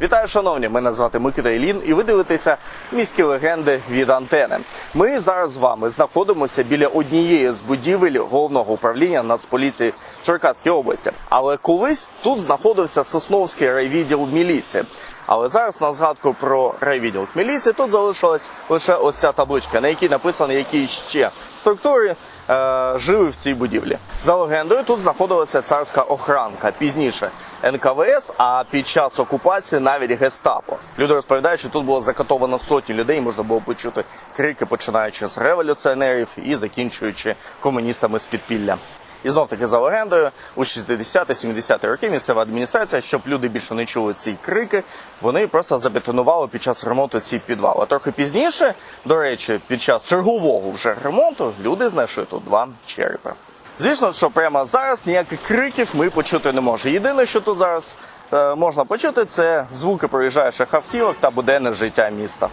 Вітаю, шановні! Мене звати Микита Ілін, і ви дивитеся міські легенди від антени. Ми зараз з вами знаходимося біля однієї з будівель головного управління Нацполіції Черкаської області. Але колись тут знаходився Сосновський райвідділ міліції. Але зараз на згадку про райвідділ міліції тут залишилась лише ось ця табличка, на якій написано, які ще структури е, жили в цій будівлі. За легендою, тут знаходилася царська охранка. Пізніше НКВС, а під час окупації навіть гестапо. Люди розповідають, що тут було закатовано сотні людей. Можна було почути крики, починаючи з революціонерів і закінчуючи комуністами з підпілля. І знов таки за легендою, у 60-70-ті роки місцева адміністрація, щоб люди більше не чули ці крики, вони просто забетонували під час ремонту ці підвали. Трохи пізніше, до речі, під час чергового вже ремонту, люди знайшли тут два черепи. Звісно, що прямо зараз ніяких криків ми почути не можемо. Єдине, що тут зараз е, можна почути, це звуки проїжджаючих автівок та буденне життя міста.